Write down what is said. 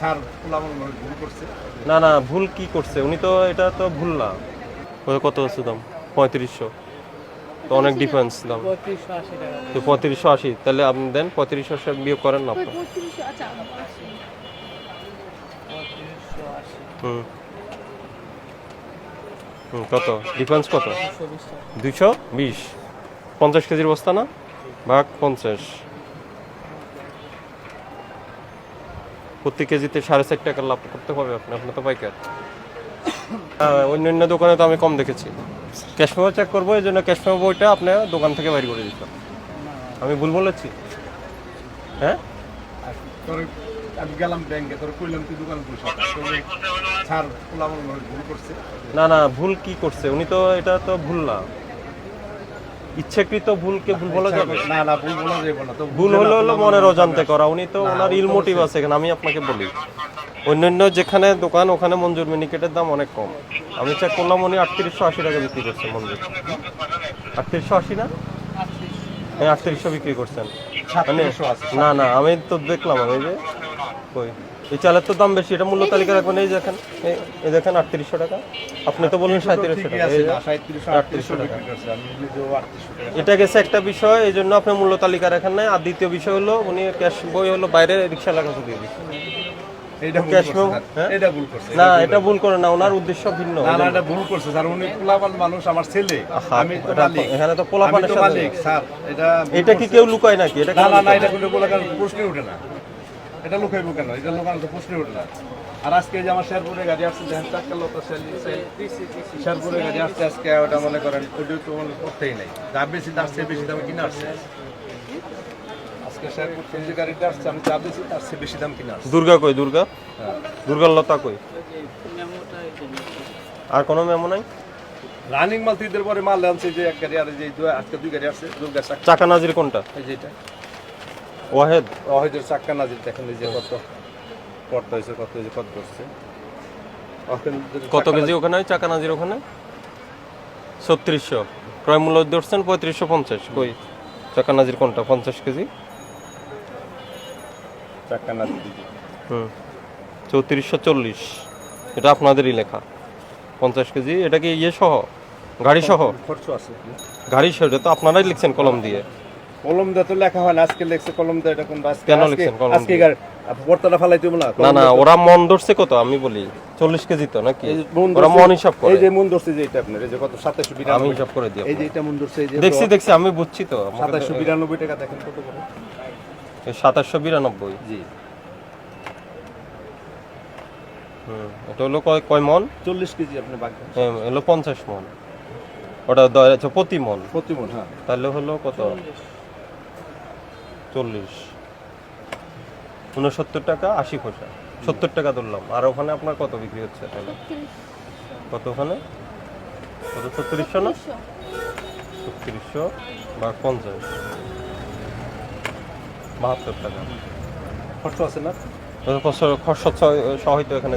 Sir ভুল করছে। না না ভুল কি করছে? উনি তো এটা তো ভুল না। ওই কত আছে দাম? পঁয়ত্রিশশো। তো অনেক ডিফারেন্স দাম। আশি তো পঁয়ত্রিশশো আশি তাহলে আপনি দেন পঁয়ত্রিশশো সে বিয়োগ করেন না আপনার আচ্ছা আশি আশি। হুম। হুম কত? ডিফারেন্স কত? দুশো দুইশো বিশ। পঞ্চাশ কেজির বস্তা না? ভাগ পঞ্চাশ। প্রতি কেজিতে সাড়ে চার টাকা লাভ করতে হবে আপনি? আপনার তো পাইকার। হ্যাঁ অন্যান্য দোকানে তো আমি কম দেখেছি। ক্যাশ মেমো চেক করব এই জন্য ক্যাশ মেমো বইটা আপনি দোকান থেকে বাইর করে দিতাম আমি ভুল বলেছি? হ্যাঁ? না না ভুল কি করছে? উনি তো এটা তো ভুল না। ইচ্ছাকৃত ভুলকে ভুল বলা যাবে? না না ভুল বলা যাবে না তো ভুল হলো হলো মনের অজান্তে করা। উনি তো ওনার ইল মোটিভ আছে এখানে আমি আপনাকে বলি। অন্যান্য যেখানে দোকান ওখানে মঞ্জুর মিনিকেটের দাম অনেক কম। আমি চেক করলাম উনি আটত্রিশশো আশি টাকা বিক্রি করছেন মঞ্জুর। আটত্রিশশো আশি না? হ্যাঁ আটত্রিশশো বিক্রি করছেন। মানে না না আমি তো দেখলাম আমি যে কই? এই চালের তো দাম বেশি এটা মূল্য তালিকা রাখবেন এই দেখেন এই- দেখেন আটত্রিশশো টাকা। আপনি তো বললেন সাঁত্রিশশো টাকা আটত্রিশশো এটা গেছে একটা বিষয় এই জন্য আপনি মূল্য তালিকা রাখেন নাই। আর দ্বিতীয় বিষয় হলো উনি ক্যাশ বই হলো বাইরে রিক্সা লাগাতে দিয়ে দিচ্ছে এইটা ভুল ক্যাশ করছে মেমো স্যার। হ্যাঁ? এটা না এটা ভুল করে না ওনার উদ্দেশ্য ভিন্ন। না না এটা ভুল করছে স্যার উনি পোলাপান মানুষ আমার ছেলে। আমি তো মালিক। এখানে তো পোলাপানের সাথে- মালিক স্যার এটা এটা কি কেউ লুকায় নাকি? এটা না না না এটা কোনো প্রশ্নই ওঠে না। এটা লুকাইবো কেন? এটা লোকাল তো প্রশ্নই ওঠে না। আর আজকে যে আমার শেরপুরে গাড়ি আসছে দেখেন চাক্কা লোক শেরপুরে গাড়ি আসছে আজকে ওটা মনে করেন ওটা তো মনে করতেই নাই। যা বেশি চেয়ে বেশি দামে কিনে আসছে। আজকে শেরপুর যে গাড়িটা আসছে আমি বেশি তার চেয়ে বেশি দাম কিনে আসছে। দুর্গা কই দুর্গা? হ্যাঁ। দুর্গার লতা কই। আর কোনো মেমো নাই? রানিং মাল তুইদের পরে মাল আনছে যে এক গাড়ি আর যে আজকে দুই গাড়ি আসছে দুর্গা চাকা। নাজির কোনটা? এই ওয়াহেদ। অহেদের চাক্কা নাজির দেখেন এই যে কত কত হয়েছে কত হয়েছে কত করছে। কত কেজি ওখানে? চাকা নাজির ওখানে? ছত্রিশশো। ক্রয় মূল্য ধরছেন পঁয়ত্রিশশো পঞ্চাশ। কই? চাকা নাজির কোনটা? পঞ্চাশ কেজি? চাক্কা নাজির হুম। চৌত্রিশশো চল্লিশ। এটা আপনাদেরই লেখা। পঞ্চাশ কেজি এটা কি ইয়ে সহ? গাড়ি সহ? খরচ আছে। গাড়ি সহ এটা তো আপনারাই লিখছেন কলম দিয়ে। কলম দিয়ে তো লেখা হয় না আজকে লেখছে কলম দিয়ে এটা কোন আজকে কেন আজকে- লিখছেন কলম আজকে দিয়ে? ফালাই দিব না না না ওরা মন ধরছে কত? আমি বলি চল্লিশ কেজি তো নাকি? ওরা মন হিসাব করে। এই যে মন ধরছে যে এটা আপনার এই যে কত সাতাশশো আমি বিরানব্বই হিসাব করে দিই এই যে এটা মন ধরছে এই যে দেখছি দেখছি আমি বুঝছি তো। সাতাশশো বিরানব্বই টাকা দেখেন কত করে। সাতাশশো বিরানব্বই। জি। হুম এটা হলো কয় কয় মন? চল্লিশ কেজি আপনি বাকি হ্যাঁ, হলো মন। ওটা প্রতি মন। প্রতি মন হ্যাঁ। তাহলে হলো কত? চল্লিশ। উনসত্তর টাকা আশি পয়সা। সত্তর টাকা ধরলাম। আর ওখানে আপনার কত বিক্রি হচ্ছে? তাহলে কত ওখানে? কত ছত্রিশশো না? ছত্রিশশো। বা পঞ্চাশ। বাহাত্তর টাকা। খরচ আছে না? খরচ সহ হয়তো এখানে।